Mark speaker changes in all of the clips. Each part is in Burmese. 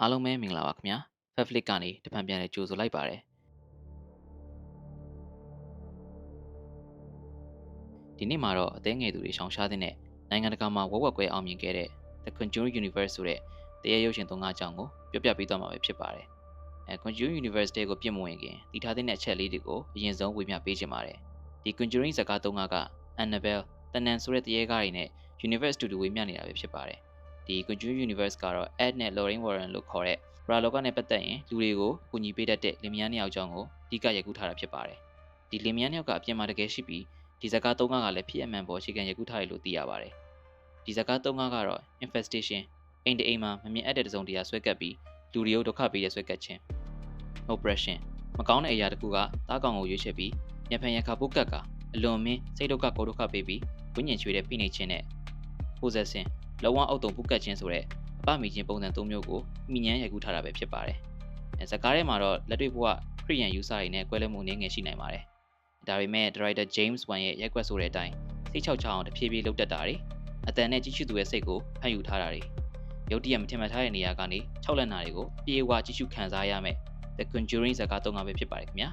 Speaker 1: အားလုံးပဲမင်္ဂလာပါခင်ဗျာ Fabflix ကနေတပံပြန်လဲကြိုဆိုလိုက်ပါတယ်ဒီနေ့မှာတော့အသေးငယ်သူတွေရှောင်ရှားတဲ့နိုင်ငံတကာမှာဝက်ဝက်ကွဲအောင်မြင်ခဲ့တဲ့ The Conjuring Universe ဆိုတဲ့တရားရုပ်ရှင်သုံးကားအကြောင်းကိုပြောပြပေးသွားမှာပဲဖြစ်ပါတယ်အဲ Conjuring Universe တဲ့ကိုပြည့်မဝင်ခင်တည်ထားတဲ့အချက်လေးတွေကိုအရင်ဆုံးဝေမျှပေးချင်ပါတယ်ဒီ Conjuring ဇာတ်ကားသုံးကားက Annabelle တနန်ဆိုတဲ့တရားကားတွေနဲ့ Universe တူတူဝေမျှနေတာပဲဖြစ်ပါတယ် ဒီ Conjuring Universe ကတော့ Ed နဲ့ Lorraine Warren လို့ခေါ်တဲ့ပရာလောကနဲ့ပတ်သက်ရင်လူတွေကိုအကူအညီပေးတတ်တဲ့လင်မယားနှစ်ယောက်အကြောင်းကိုအဓိကရိုက်ကူးထားတာဖြစ်ပါတယ်။ဒီလင်မယားနှစ်ယောက်ကအပြင်မှာတကယ်ရှိပြီးဒီဇာတ်ကားသုံးကားကလည်းဖြစ်အမှန်ပေါ်အခြေခံရိုက်ကူးထားတယ်လို့သိရပါတယ်။ဒီဇာတ်ကားသုံးကားကတော့ infestation အိမ်တအိမ်မှာမမြင်အပ်တဲ့တစုံတရာဆွဲကပ်ပြီးလူတွေကိုဒုက္ခပေးတဲ့ဆွဲကပ်ခြင်း oppression မကောင်းတဲ့အရာတစ်ခုကတားကောင်ကိုရွေးချယ်ပြီးညဖန်ရခါပုတ်ကတ်ကအလွန်မင်းစိတ်ဒုက္ခကိုဒုက္ခပေးပြီးဝိညာဉ်ချွေတဲ့ဖိနှိပ်ခြင်းနဲ့ possession လောကအောက်တုံပုတ်ကတ်ခြင်းဆိုတဲ့အပမီချင်းပုံစံ၃မျိုးကိုမိညမ်းရိုက်ကူးထားတာပဲဖြစ်ပါတယ်။အဲဇကားထဲမှာတော့လက်တွေ့ဘဝခရီးယန်ယူဆတွေနဲ့ကွဲလွဲမှုနည်းငယ်ရှိနိုင်ပါတယ်။ဒါပေမဲ့ Director James Wan ရဲ့ရိုက်ကွက်ဆိုတဲ့အတိုင်းစိတ်ချောက်ချအောင်တဖြည်းဖြည်းလှုပ်တက်တာတွေအတန်နဲ့ကြီးစုသူရဲ့စိတ်ကိုဖန်ယူထားတာတွေရုတ်တရက်မထင်မှတ်ထားတဲ့နေရာကနေ၆လက်နာတွေကိုပြေဝကြီးစုခံစားရမယ် The Conjuring ဇာတ်ကားသုံးကားပဲဖြစ်ပါတယ်ခင်ဗျာ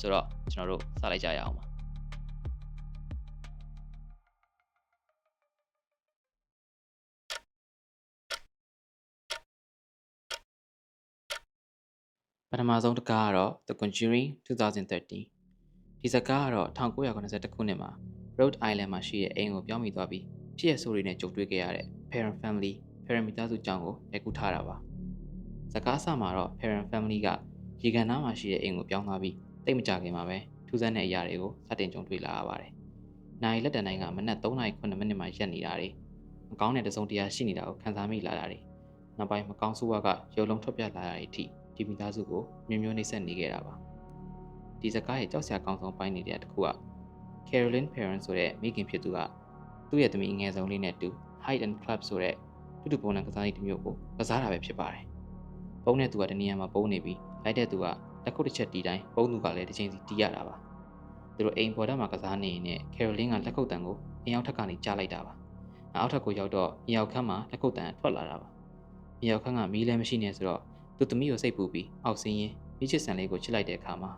Speaker 1: ဆိုတော့ကျွန်တော်တို့စလိုက်ကြရအောင်ပါ ပထမဆုံးတကားကတော့ The Conjuring 2013ဒီဇာတ်ကားကတော့1982ခုနှစ်မှာ Rhode Island မှာရှိတဲ့အိမ်ကိုပြောင်းမိသွားပြီးဖြစ်ရဆိုးတွေနဲ့ကြုံတွေ့ခဲ့ရတဲ့ Parent Family Parent မိသားစုကြောင့်ကိုရိုက်ကူးထားတာပါဇာတ်ကားအစမှာတော့ Parent Family ကရေကန်နားမှာရှိတဲ့အိမ်ကိုပြောင်းသွားပြီးတိတ်မကြခင်မှာပဲထူးဆန်းတဲ့အရာတွေကိုစတင်ကြုံတွေ့လာရပါတယ်။နိုင်လက်တန်တိုင်းကမနက်3:09မိနစ်မှာရက်နေတာတွေမကောင်းတဲ့တစုံတရာရှိနေတာကိုခန်းစားမိလာတာတွေနောက်ပိုင်းမကောင်းဆိုးဝါးကရုပ်လုံးထွက်ပြလာတာတွေအထိ ဒီမိသားစုကိုမျိုးမျိုးနှိမ့်ဆက်နေခဲ့တာပါဒီစကားရဲ့ကြောက်စရာကောင်းဆုံးပိုင်းနေတဲ့တစ်ခုက Carolyn Parent ဆိုတဲ့မိခင်ဖြစ်သူကသူ့ရဲ့သမီးငယ်ဆုံးလေးနဲ့တူ Hide and Club ဆိုတဲ့တူတူပုံစံကစားရေးတစ်မျိုးကိုကစားတာပဲဖြစ်ပါတယ်ပုံနဲ့သူကတနေရာမှာပုံနေပြီးလိုက်တဲ့သူကလက်ခုပ်တစ်ချက်တီးတိုင်းပုံသူကလည်းတစ်ချိန်စီတီးရတာပါသူတို့အိမ်ပေါ်တက်မှာကစားနေရင် Carolyn ကလက်ခုပ်တန်ကိုအိမ်ရောက်ထက်ကနေကြားလိုက်တာပါနောက်ထပ်ကိုရောက်တော့မြေရောက်ခန်းမှာလက်ခုပ်တန်ထွက်လာတာပါမြေရောက်ခန်းကမီးလည်းမရှိနေဆိုတော့ သူသမီးကိုစိတ်ပူပြီးအောက်ဆင်းရင်မိချစ်ဆန်လေးကိုချစ်လိုက်တဲ့အခါမှာ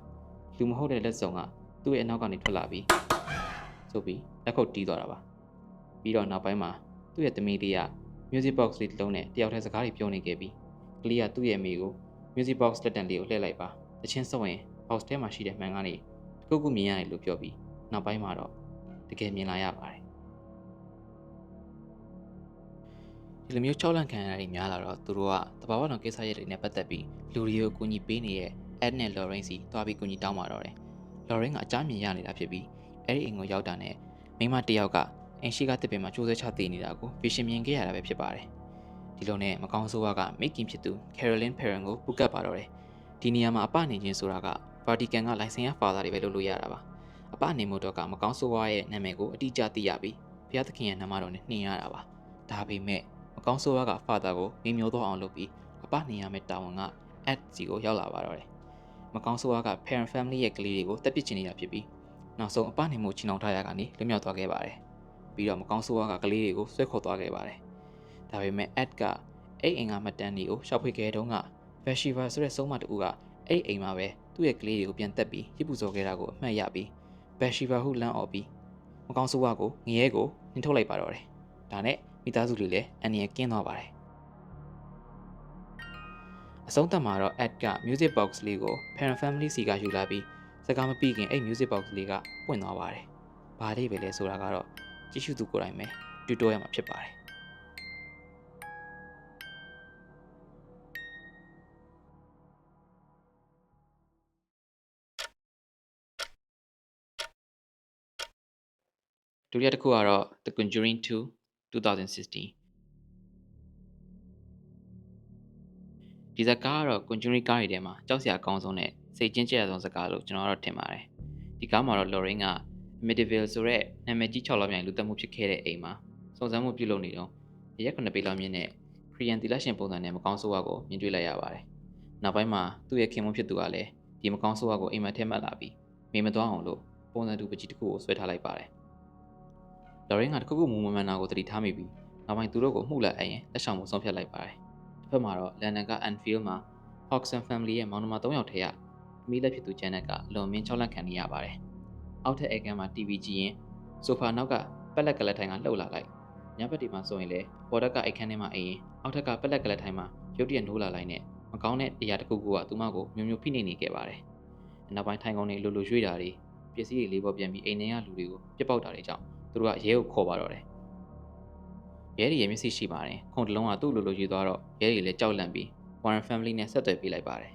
Speaker 1: လူမဟုတ်တဲ့လက်စုံကသူ့ရဲ့အနောက်ကနေထွက်လာပြီးဆိုပြီးလက်ခုပ်တီးသွားတာပါပြီးတော့နောက်ပိုင်းမှာသူ့ရဲ့သမီးလေးက music box လေးတစ်လုံးနဲ့တယောက်တည်းစကားတွေပြောနေခဲ့ပြီးကလေးကသူ့ရဲ့မိကို music box လက်တံလေးကိုလှည့်လိုက်ပါတချင်းစောရင် box ထဲမှာရှိတဲ့မှန်ကနေတခုခုမြင်ရတယ်လို့ပြောပြီးနောက်ပိုင်းမှာတော့တကယ်မြင်လာရပါတယ် ဒီလိုမျိုးချောက်လန့်ခံရတာတွေများလာတော့သူတို့ကတဘာဝတော်ကိစ္စရပ်တွေနဲ့ပတ်သက်ပြီးလူတွေကိုအကူအညီပေးနေတဲ့ Ed နဲ့ Lorraine စီတွားပြီးကူညီတောင်းပါတော့တယ်။ Lorraine ကအကြမ်းမြင်ရနေတာဖြစ်ပြီးအဲ့ဒီအိမ်ကိုရောက်တာနဲ့မိမတယောက်ကအင်ရှိကတစ်ပင်မှာကျိုးဆွဲချတည်နေတာကိုဗီရှင်မြင်ခဲ့ရတာပဲဖြစ်ပါတယ်။ဒီလိုနဲ့မကောင်းဆိုးဝါကမိခင်ဖြစ်သူ Caroline Perrin ကိုပူကတ်ပါတော့တယ်။ဒီနေရာမှာအပနေခြင်းဆိုတာက Vatican ကလိုင်စင်ရဖာသာတွေပဲလုပ်လို့ရတာပါ။အပနေမို့တော့ကမကောင်းဆိုးဝါရဲ့နာမည်ကိုအတိအကျသိရပြီးဘုရားသခင်ရဲ့နာမတော်နဲ့နှင်ရတာပါ။ဒါပေမဲ့ မကောင်းဆိုးဝါးကဖာသာကိုမိမျိုးတော့အောင်လုပ်ပြီးအပနေရမယ့်တာဝန်က at စီကိုရောက်လာပါတော့တယ်။မကောင်းဆိုးဝါးက parent family ရဲ့ကလေးတွေကိုတက်ပစ်ချင်နေတာဖြစ်ပြီးနောက်ဆုံးအပနေမှုချီနှောင်ထားရကနေလွတ်မြောက်သွားခဲ့ပါတယ်။ပြီးတော့မကောင်းဆိုးဝါးကကလေးတွေကိုဆွဲခေါ်သွားခဲ့ပါတယ်။ဒါပေမဲ့ at ကအဲ့အိမ်ကမတန်းတွေကိုရှောက်ဖွေခဲ့တုန်းက Veshiva ဆိုတဲ့ဆုံးမတူကအဲ့အိမ်မှာပဲသူ့ရဲ့ကလေးတွေကိုပြန်တက်ပြီးရစ်ပူစော်ခဲ့တာကိုအမှတ်ရပြီး Veshiva ဟုလမ်းអော်ပြီးမကောင်းဆိုးဝါးကိုငရဲကိုနှင်ထုတ်လိုက်ပါတော့တယ်။ဒါနဲ့ မိသားစုတွေလည်းအန္တရာယ်ကင်းသွားပါတယ်အဆုံးသတ်မှာတော့ Ed က music box လေးကို parent family စီကယူလာပြီးစကားမပြီးခင်အဲ့ music box လေးကပွင့်သွားပါတယ်။ဘာလေးပဲလဲဆိုတာကတော့ကြည့်ရှုသူကိုယ်တိုင်ပဲတူတိုးရမှာဖြစ်ပါတယ် ဒုတိယတစ်ခုကတော့ The Conjuring 2 2016 ဒီဇာတ်ကားကတော့ Conjuring ကားတွေထဲမှာကြောက်စရာအကောင်းဆုံးနဲ့စိတ်ကျဉ်ကျရဆုံးဇာတ်ကားလို့ကျွန်တော်ကတော့ထင်ပါတယ်ဒီကားမှာတော့ Lorraine က Medieval ဆိုတဲ့နာမည်ကြီး6လောက်မြိုင်လူသက်မှုဖြစ်ခဲ့တဲ့အိမ်မှာစုံစမ်းမှုပြုလုပ်နေတော့ရက်9ပေလောက်မြင့်တဲ့ Korean တီလာရှင်ပုံစံနဲ့မကောင်းဆိုးဝါးကိုမြင်တွေ့လိုက်ရပါတယ်နောက်ပိုင်းမှာသူ့ရဲ့ခင်မွန်းဖြစ်သူကလည်းဒီမကောင်းဆိုးဝါးကိုအိမ်မှာထဲမှတ်လာပြီးမေမသွားအောင်လို့ပုံစံတူပကြီးတစ်ခုကိုဆွဲထားလိုက်ပါတယ် Lorraine ကတခုခုမူမမှန်တာကိုသတိထားမိပြီးနနောက်ပိုင်းသူတို့ကိုမှုလက်အရင်လက်ဆောင်မှုဆုံးဖြတ်လိုက်ပါတယ်တစ်ဖက်မှာတော့လန်ဒန်က Anfield မှာ Hodgson Family ရဲ့မောင်နှမ3ယောက်ထဲကမိလက်ဖြစ်သူဂျန်နက်ကလွန်မင်း6လက်ခံနေရပါတယ်အောက်ထပ်အေကန်မှာ TV ကြည့်ရင်ဆိုဖာနောက်ကပက်လက်ကလက်ထိုင်ကလှုပ်လာလိုက်ညဘက်ဒီမှာဆိုရင်လေပေါ်တက်ကအိတ်ခန်းထဲမှာအိမ်ရင်အောက်ထက်ကပက်လက်ကလက်ထိုင်မှာရုတ်တရက်နိုးလာလိုက်နဲ့မကောင်းတဲ့အရာတစ်ခုခုကသူမကိုမျိုးမျိုးဖိနှိပ်နေခဲ့ပါတယ်နောက်ပိုင်းထိုင်ကုန်တွေလိုလိုရွှေ့တာတွေပစ္စည်းတွေလေးပေါ်ပြန်ပြီးအိမ်ထဲကလူတွေကိုပြစ်ပေါက်တာတွေကြောင့် သူတို့ကရဲကိုခေါ်ပါတော့တယ်ရဲတွေရဲ့မျက်စိရှိပါတယ်ခုံတလုံးကသူ့လိုလိုယူသွားတော့ရဲတွေလည်းကြောက်လန့်ပြီး Warren Family နဲ့ဆက်သွယ်ပေးလိုက်ပါတယ်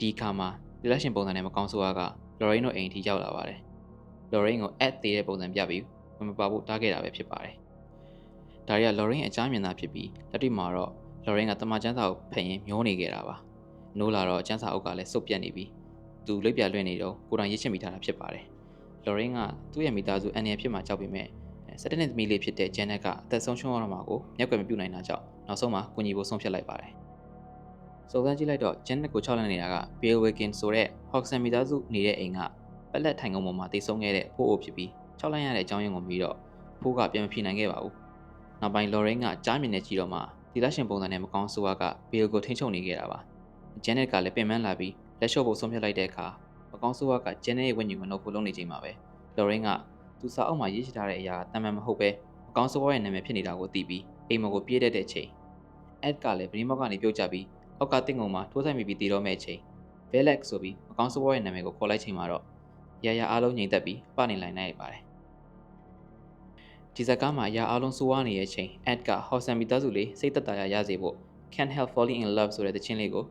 Speaker 1: ဒီခါမှာဒီလက်ရှင်ပုံစံနဲ့မကောင်းဆိုးက Lorraine တို့အိမ်ထိရောက်လာပါတယ် Lorraine ကို add သေးတဲ့ပုံစံပြပြီးမမပါဖို့တားခဲ့တာပဲဖြစ်ပါတယ်ဒါတွေက Lorraine အကြမ်းမြင်တာဖြစ်ပြီးလက်တွေ့မှာတော့ Lorraine ကတမချန်းစာကိုဖတ်ရင်မျောနေခဲ့တာပါနိုးလာတော့ကျန်းစာအုပ်ကလည်းစုပ်ပြတ်နေပြီးသူလိပ်ပြလွင့်နေတော့ကိုယ်တိုင်ရစ်ချင်မိထားတာဖြစ်ပါတယ် Lorraine ကသူ့ရဲ့မိသားစုအန်ရဖြစ်မှာကြောက်ပေမဲ့စက်တနစ်သမီးလေးဖြစ်တဲ့ Janet ကအသက်ဆုံးရှုံးရတော့မှာကိုမျက်ကွယ်မပြုတ်နိုင်တာကြောင့်နောက်ဆုံးမှာကိုညီဖို့ဆုံးဖြတ်လိုက်ပါတယ်စုံစမ်းကြည့်လိုက်တော့ Janet ကိုချောက်လန့်နေတာက Bill Wiggins ဆိုတဲ့ Hodgson မိသားစုနေတဲ့အိမ်ကပက်လက်ထိုင်ကုန်ပေါ်မှာတည်ဆုံးခဲ့တဲ့ဖိုးအိုဖြစ်ပြီးချောက်လန့်ရတဲ့အကြောင်းရင်းကိုပြီးတော့ဖိုးကပြန်မဖြေနိုင်ခဲ့ပါဘူးနောက်ပိုင်း Lorraine ကကြားမြင်နေကြည့်တော့မှဒီလက်ရှင်ပုံစံနဲ့မကောင်းဆိုးက Bill ကိုထိန်းချုပ်နေခဲ့တာပါ Janet ကလည်းပင်ပန်းလာပြီးလက်လျှော့ဖို့ဆုံးဖြတ်လိုက်တဲ့အခါ မကောင်းဆိုးက Janet ရဲ့ဝိညာဉ်ကိုနှုတ်ဖို့လုပ်နေချိန်မှာပဲ Lorraine ကသူစာအုပ်မှာရေးချထားတဲ့အရာတမန်မဟုတ်ပဲမကောင်းဆိုးရဲ့နာမည်ဖြစ်နေတာကိုသိပြီးအိမ်မော်ကိုပြေးတတ်တဲ့ချိန် Ed ကလည်းဗနီမောက်ကနေပြုတ်ကျပြီးအောက်ကတင့်ကုံမှာထိုးဆိုင်မိပြီးတည်တော့မဲ့ချိန် Bellex ဆိုပြီးမကောင်းဆိုးရဲ့နာမည်ကိုခေါ်လိုက်ချိန်မှာတော့ရာရာအားလုံးငြိမ်သက်ပြီးပနေလိုက်နိုင်ပါတယ်ဒီဇာကားမှာရာအားလုံးစိုးဝါးနေတဲ့ချိန် Ed က Hawson မိသားစုလေးစိတ်သက်သာရရစေဖို့ Can't Help Falling in Love ဆိုတဲ့သချင်းလေးကို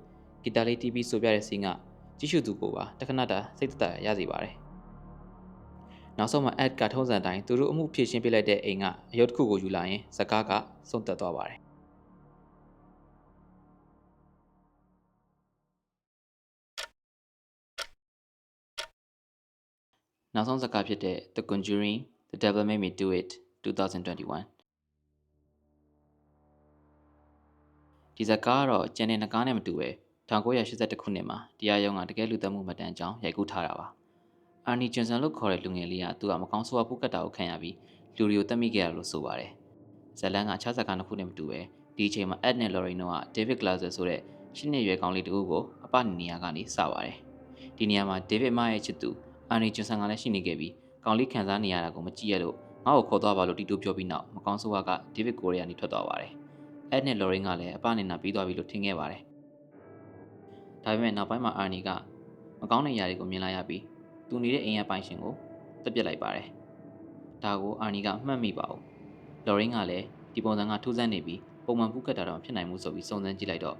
Speaker 1: ဂီတာလေးတီးပြီးဆိုပြတဲ့စီးက ကြည့်ရှုသူကိုပါတခဏတာစိတ်သက်သာရစေပါတယ်နောက်ဆုံးမှာ Ed ကထုံးစံတိုင်းသူတို့အမှုဖြည့်ရှင်းပေးလိုက်တဲ့အိမ်ကအယုတ်တစ်ခုကိုယူလာရင်ဇကားကဆုံးသက်သွားပါတယ်နောက်ဆုံးဇာတ်ကားဖြစ်တဲ့ The Conjuring The Devil Made Me Do It 2021ဒီဇာတ်ကားကတော့ကျန်တဲ့နကားနဲ့မတူပဲ 1982ခုနှစ်မှာတရားရုံးကတကယ်လူသက်မှုမှတ်တမ်းကြောင်းရိုက်ကူးထားတာပါအာနီဂျွန်ဆန်လို့ခေါ်တဲ့လူငယ်လေးကသူကမကောင်းဆိုးဝါးပုတ်ကတ်တာကိုခံရပြီးလူတွေကိုတက်မိခဲ့ရလို့ဆိုပါတယ်ဇလန်ကခြားဇာတ်ကားနှစ်ခုနဲ့မတူပဲဒီအချိန်မှာ Ed နဲ့ Lorraine တို့က David Glazer ဆိုတဲ့ရှင်းနေရွယ်ကောင်းလေးတဦးကိုအပနေရာကနေစပါတယ်ဒီနေရာမှာ David မရဲ့ချစ်သူအာနီဂျွန်ဆန်ကလည်းရှိနေခဲ့ပြီးကောင်းလေးခံစားနေရတာကိုမကြည့်ရလို့ငါ့ကိုခေါ်သွားပါလို့တီတိုပြောပြီးနောက်မကောင်းဆိုးဝါကဒေးဗစ်ကိုရီးယားနေထွက်သွားပါတယ်။အဲ့နဲ့လော်ရင်းကလည်းအပနေနာပြီးသွားပြီလို့ထင်ခဲ့ပါတယ်။ ဒါပေမဲ့နောက်ပိုင်းမှာအာနီကမကောင်းတဲ့ຢာတွေကိုမြင်လာရပြီးသူနေတဲ့အိမ်ရပိုင်ရှင်ကိုတက်ပြစ်လိုက်ပါတယ်။ဒါကိုအာနီကမှတ်မိပါဘူး။လော်ရင်းကလည်းဒီပုံစံကထူးဆန်းနေပြီးပုံမှန်ပုကတ်တာတော့ဖြစ်နိုင်မှုဆိုပြီးစုံစမ်းကြည့်လိုက်တော့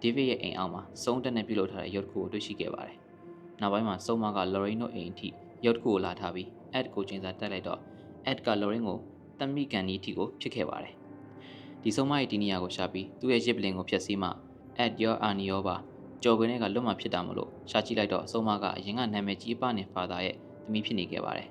Speaker 1: ဒေးဗစ်ရဲ့အိမ်အောက်မှာစုံတက်နဲ့ပြုတ်လောက်ထားတဲ့ရုပ်တစ်ခုကိုတွေ့ရှိခဲ့ပါတယ်။နောက်ပိုင်းမှာစုံမကလော်ရင်းတို့အိမ်အထိရုပ်တစ်ခုကိုလာထားပြီး ad ကိုချိန်စာတက်လိုက်တော့ ad က Lorin ကိုတမိကန်ဒီအထိကိုဖြစ်ခဲ့ပါတယ်။ဒီဆုံးမရဲ့ဒီနေရာကိုရှာပြီးသူ့ရဲ့ရစ်ပလင်ကိုဖျက်ဆီးမှ ad ရောအာနီရောပါ ကြော်ခွင်းတွေကလွတ်မှဖြစ်တာမလို့ရှာကြည့်လိုက်တော့ဆုံးမကအရင်ကနာမည်ကြီးပနဲ့ဖာသာရဲ့သမီးဖြစ်နေခဲ့ပါတယ်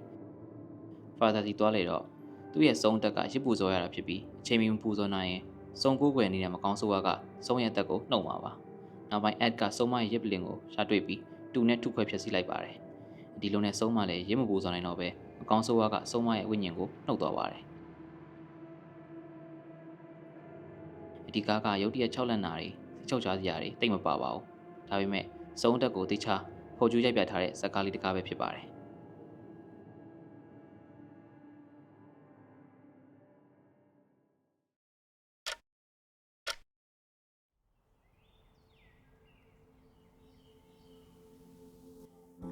Speaker 1: ။ဖာသာစီသွားလေတော့သူ့ရဲ့ဆုံးတက်ကရစ်ပူစောရတာဖြစ်ပြီးအချိန်မီပူစောနိုင်ရင်စုံကိုးကွယ်နေတဲ့မကောင်းဆိုးဝါကဆုံးရဲ့တက်ကိုနှုတ်မှာပါ။နောက်ပိုင်း ad ကဆုံးမရဲ့ရစ်ပလင်ကိုရှာတွေ့ပြီးတူနဲ့ထုခွဲဖျက်ဆီးလိုက်ပါတယ်။ဒီလိုနဲ့ဆုံးမလည်းရစ်မပူစောနိုင်တော့ပဲအကောင်ဆိုးဝါးကဆုံးမရဲ့ဝိညာဉ်ကိုနှုတ်သွားပါတယ်ဒီကားကရုတ်တရက်6လက်နာတွေစိတ်ချုပ်ချစရာတွေတိတ်မပါပါဘူး ဒါပေမဲ့စုံတက်ကိုတိချာဖော်ကျူးရိုက်ပြထားတဲ့ဇာတ်ကားလေးတစ်ကားပဲဖြစ်ပါတယ်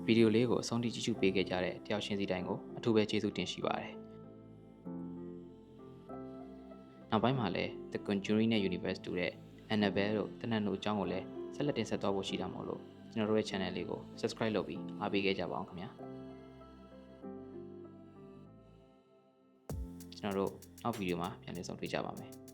Speaker 1: ဗီဒီယိုလေးကိုအဆုံးထိကြည့်ရှုပေးခဲ့ကြတဲ့တယောက်ချင်းစီတိုင်းကိုအထူးပဲကျေးဇူးတင်ရှိပါတယ်။နောက်ပိုင်းမှာလည်း The Conjuring နဲ့ Universe တူတဲ့ Annabelle တို့တနတ်တို့အကြောင်းကိုလည်း ဆက်လက်တင်ဆက်သွားဖို့ရှိတာမို့လို့ကျွန်တော်တို့ရဲ့ channel လေးကို subscribe လုပ်ပြီးအားပေးခဲ့ကြပါအောင်ခင်ဗျာ။ကျွန်တော်တို့နောက်ဗီဒီယိုမှာပြန်လည်ဆုံတွေ့ကြပါမယ်။